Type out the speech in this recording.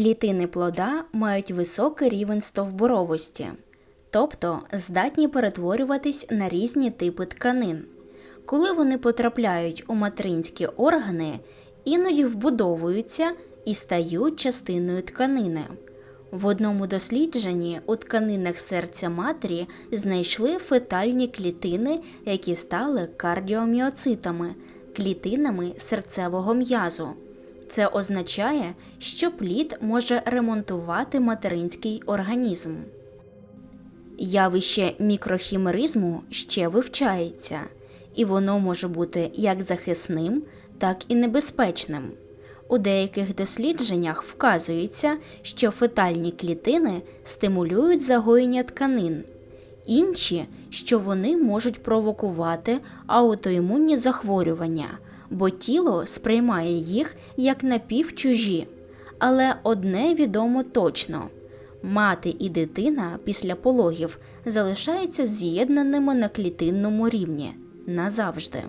Клітини плода мають високий рівень стовбуровості, тобто здатні перетворюватись на різні типи тканин. Коли вони потрапляють у материнські органи, іноді вбудовуються і стають частиною тканини. В одному дослідженні у тканинах серця матері знайшли фетальні клітини, які стали кардіоміоцитами, клітинами серцевого м'язу. Це означає, що плід може ремонтувати материнський організм. Явище мікрохімеризму ще вивчається, і воно може бути як захисним, так і небезпечним. У деяких дослідженнях вказується, що фетальні клітини стимулюють загоєння тканин, інші, що вони можуть провокувати аутоімунні захворювання, бо тіло сприймає їх як напівчужі. Але одне відомо точно: мати і дитина після пологів залишаються з'єднаними на клітинному рівні назавжди.